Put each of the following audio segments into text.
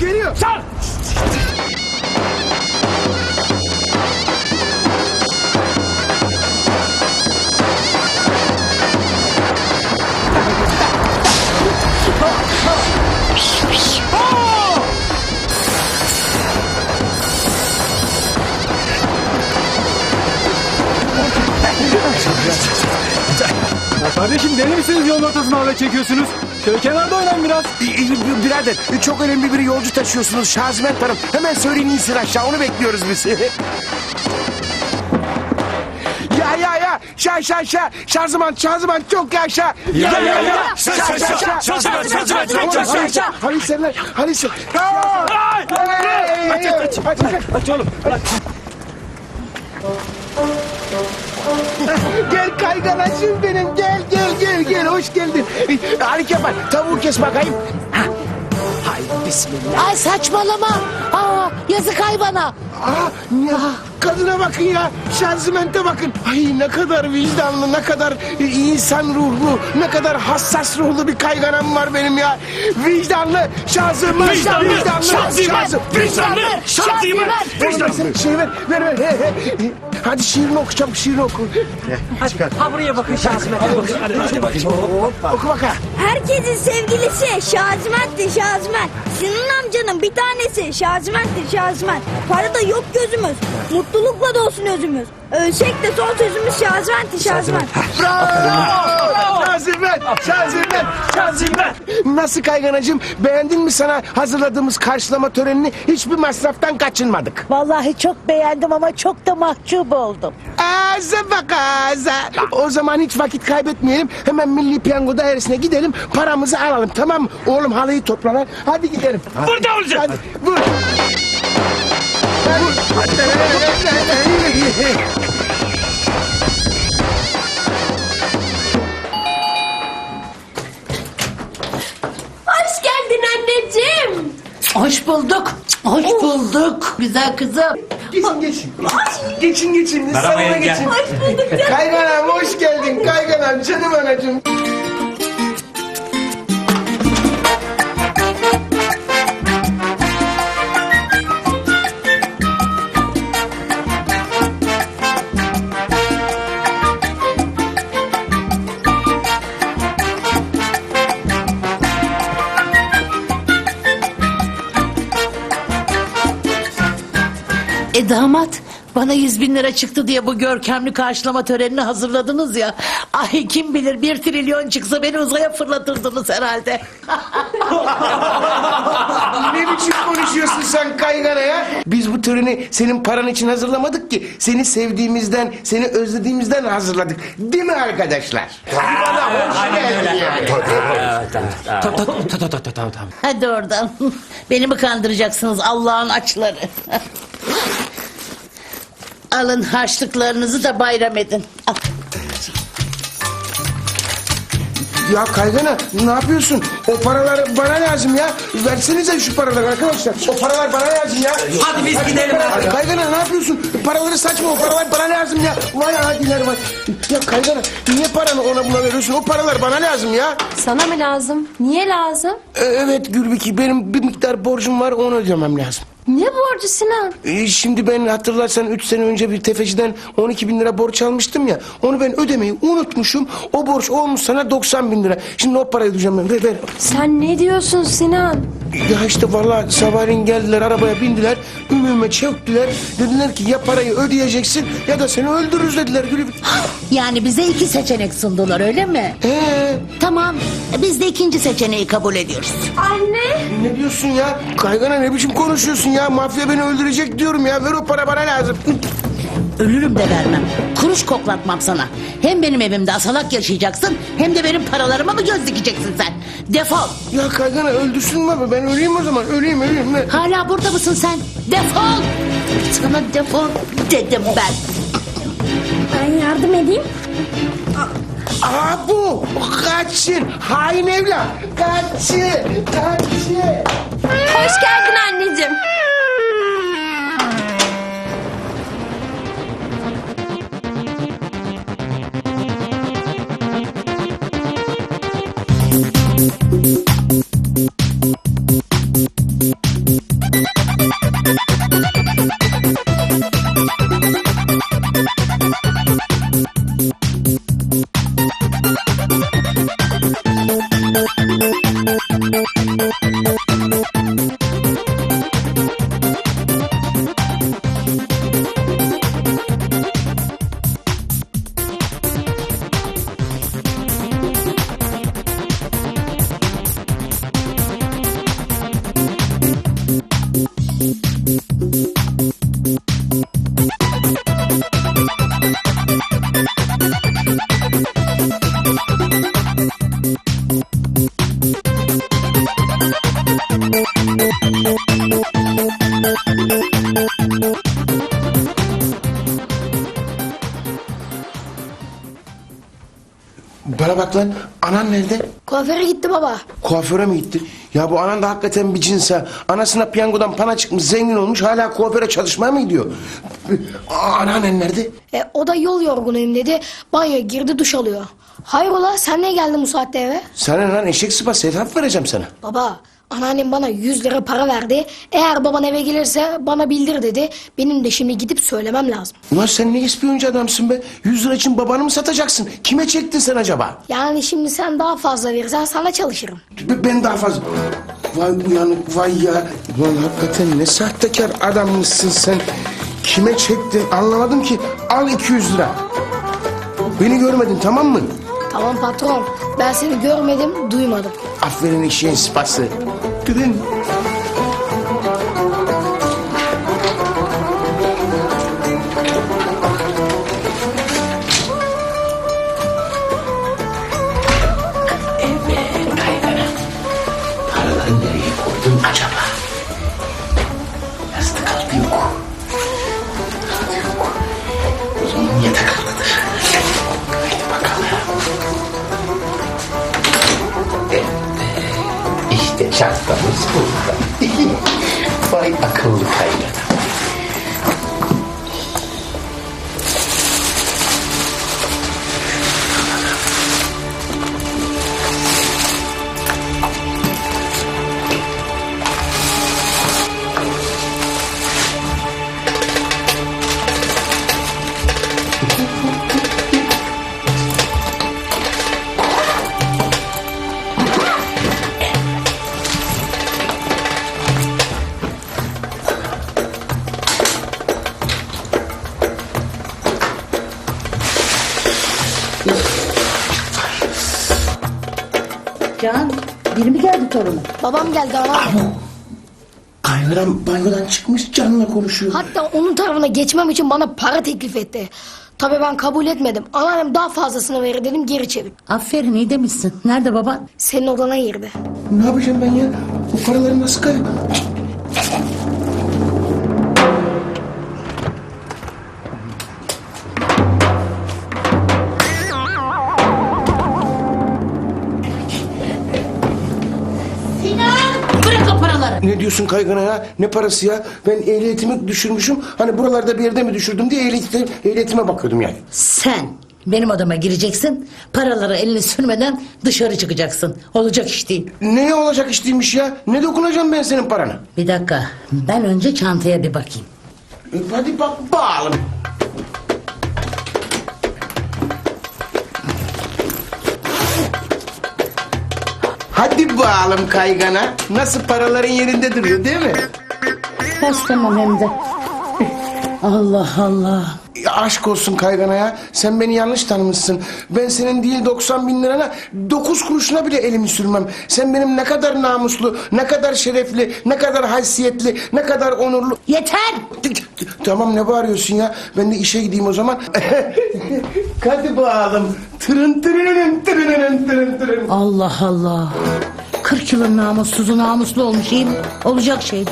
Geliyor. Sar! Ya kardeşim deli misiniz yolun ortasına hava çekiyorsunuz? Şöyle kenarda oynayın biraz. Ee, e, Birader çok önemli bir yolcu taşıyorsunuz Şaziment Hanım. Hemen söyleyin insin aşağı onu bekliyoruz biz. ya ya ya şa şa şa şarjman şarjman çok yaşa. Ya ya, ya. Şa, şa, şa, şa, şarjman, şarjman, çok yaşa. Halis senler Halis. Ay! Aç aç aç aç. Aç oğlum. Gel kayganacığım benim gel gel gel gel hoş geldin. Ali Kemal tavuğu kes bakayım. Ha. Hay bismillah. Ay saçmalama. Aa, yazık hayvana. Aa, ya, kadına bakın ya, şanzımente bakın. Ay ne kadar vicdanlı, ne kadar e, insan ruhlu, ne kadar hassas ruhlu bir kayganam var benim ya. Vicdanlı, şanzıman, Vicdanlı, şanzıman, şanzı- vicdanlı, şanzıman, vicdanlı. Şey ver, ver, ver. He, he. Hadi şiirini oku çabuk, şiirini oku. Ha buraya bakın. Hadi bakın. Oku bakalım. Herkesin sevgilisi Şaziment'tir Şaziment. Sinan amcanın bir tanesi Şaziment'tir Şaziment. Parada yok gözümüz. Mutlulukla dolsun özümüz. Ölsek de son sözümüz Şaziment'tir Şaziment. Bravo! Şanzıman, şanzıman, şanzıman. Nasıl kayganacığım, beğendin mi sana hazırladığımız karşılama törenini? Hiçbir masraftan kaçınmadık. Vallahi çok beğendim ama çok da mahcup oldum. Ağza bak ağza. O zaman hiç vakit kaybetmeyelim. Hemen Milli Piyango dairesine gidelim. Paramızı alalım tamam mı? Oğlum halıyı topla lan. Hadi gidelim. Burada olacak. Hadi vur. Hoş geldin anneciğim. Hoş bulduk. Hoş bulduk. Güzel kızım. Geçin geçin. Geçin geçin. Merhaba Salona yenge. geçin. Hoş bulduk canım. Kayganam hoş geldin. Kayganam canım anacığım. E damat bana yüz bin lira çıktı diye bu görkemli karşılama törenini hazırladınız ya. Ay kim bilir bir trilyon çıksa beni uzaya fırlatırdınız herhalde. Ne biçim konuşuyorsun sen kaygana ya? Biz bu töreni senin paran için hazırlamadık ki. Seni sevdiğimizden, seni özlediğimizden hazırladık. Değil mi arkadaşlar? Bana hoş geldin yani. Tamam tamam tamam tamam. tamam. Hadi oradan. Beni mi kandıracaksınız Allah'ın açları? Alın harçlıklarınızı da bayram edin. Al. Ya kaygana ne yapıyorsun? O paralar bana lazım ya. Versenize şu paraları arkadaşlar. O paralar bana lazım ya. Hadi biz gidelim abi. Kaygana ne yapıyorsun? Paraları saçma o paralar bana lazım ya. Vay hadiler vay. Ya kaygana niye paranı ona buna veriyorsun? O paralar bana lazım ya. Sana mı lazım? Niye lazım? E, Evet Gülbiki benim bir miktar borcum var onu ödemem lazım. Borcu Sinan? E, Şimdi ben hatırlarsan 3 sene önce bir tefeciden 12 bin lira borç almıştım ya. Onu ben ödemeyi unutmuşum. O borç olmuş sana 90 bin lira. Şimdi o parayı ödeyeceğim ben. Ver, ver. Sen ne diyorsun Sinan? Ya işte vallahi sabahleyin geldiler arabaya bindiler. Ümüme çöktüler. Dediler ki ya parayı ödeyeceksin ya da seni öldürürüz dediler Gülübük. Yani bize iki seçenek sundular öyle mi? Ee, Tamam biz de ikinci seçeneği kabul ediyoruz. Anne. ne diyorsun ya? Kaygana ne biçim konuşuyorsun ya? Mafya beni öldürecek diyorum ya. Ver o para bana lazım. Ölürüm de vermem. Kuruş koklatmam sana. Hem benim evimde asalak yaşayacaksın hem de benim paralarıma mı göz dikeceksin sen? Defol. Ya Kaygana öldürsün mü? Ben öleyim o zaman. Öleyim öleyim. Ne? Hala burada mısın sen? Defol. Sana defol dedim ben. Ben yardım edeyim. Aa bu. Kaçın. Hain evlat. Kaçın. Kaçın. Hoş geldin anneciğim. Nerede? Kuaföre gitti baba. Kuaföre mi gitti? Ya bu anan da hakikaten bir cins ha. Anasına piyangodan pana çıkmış, zengin olmuş, hala kuaföre çalışmaya mı gidiyor? Anneannen nerede? E, o da yol yorgunuyum dedi. Banyoya girdi duş alıyor. Hayrola sen niye geldin bu saatte eve? Sana lan eşek sıpası hesap vereceğim sana. Baba anneannem bana 100 lira para verdi. Eğer baban eve gelirse bana bildir dedi. Benim de şimdi gidip söylemem lazım. Ulan sen ne ispiyoncu adamsın be? 100 lira için babanı mı satacaksın? Kime çektin sen acaba? Yani şimdi sen daha fazla verirsen sana çalışırım. B- Ben daha fazla... Vay uyanık vay ya. Ulan hakikaten ne sahtekar adammışsın sen. Kime çektin anlamadım ki. Al 200 lira. Beni görmedin tamam mı? Tamam patron ben seni görmedim duymadım. Aferin eşeğin sıpası. Gidin. ちゃった息子がいっぱい赤を書いた Can, biri mi geldi torunum? Babam geldi anneannem. Kaynanam banyodan çıkmış canla konuşuyor. Hatta onun tarafına geçmem için bana para teklif etti. Tabii ben kabul etmedim. Anneannem daha fazlasını verir dedim geri çevir. Aferin iyi demişsin. Nerede baban? Senin odana girdi. Ne yapacağım ben ya? Bu paraları nasıl kay... Bırak o paraları. Ne diyorsun kaygana ya? Ne parası ya? Ben ehliyetimi düşürmüşüm. Hani buralarda bir yerde mi düşürdüm diye ehliyetime, ehliyetime bakıyordum yani. Sen benim odama gireceksin. Paraları eline sürmeden dışarı çıkacaksın. Olacak iş değil. Ne olacak iş değilmiş ya? Ne dokunacağım ben senin parana? Bir dakika. Ben önce çantaya bir bakayım. E, hadi bak bağalım. Hadi bağalım kaygana. Nasıl paraların yerinde duruyor değil mi? Ters tamam hem de. Allah Allah. Ya aşk olsun kaygana ya. Sen beni yanlış tanımışsın. Ben senin değil 90 bin lirana 9 kuruşuna bile elimi sürmem. Sen benim ne kadar namuslu, ne kadar şerefli, ne kadar haysiyetli, ne kadar onurlu... Yeter. Tamam ne bağırıyorsun ya? Ben de işe gideyim o zaman. Hadi bağalım. Tırın tırın tırın tırın tırın. Allah Allah. 40 yılın namussuzu namuslu olmuş iyi? Olacak şeydi.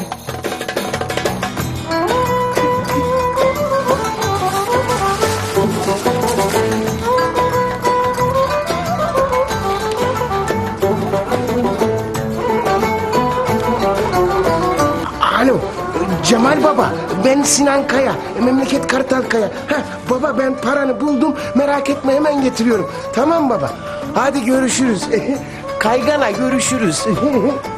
Alo Cemal Baba ben Sinan Kaya memleket Kartal Kaya Heh, Baba ben paranı buldum merak etme hemen getiriyorum Tamam baba hadi görüşürüz Kaygana görüşürüz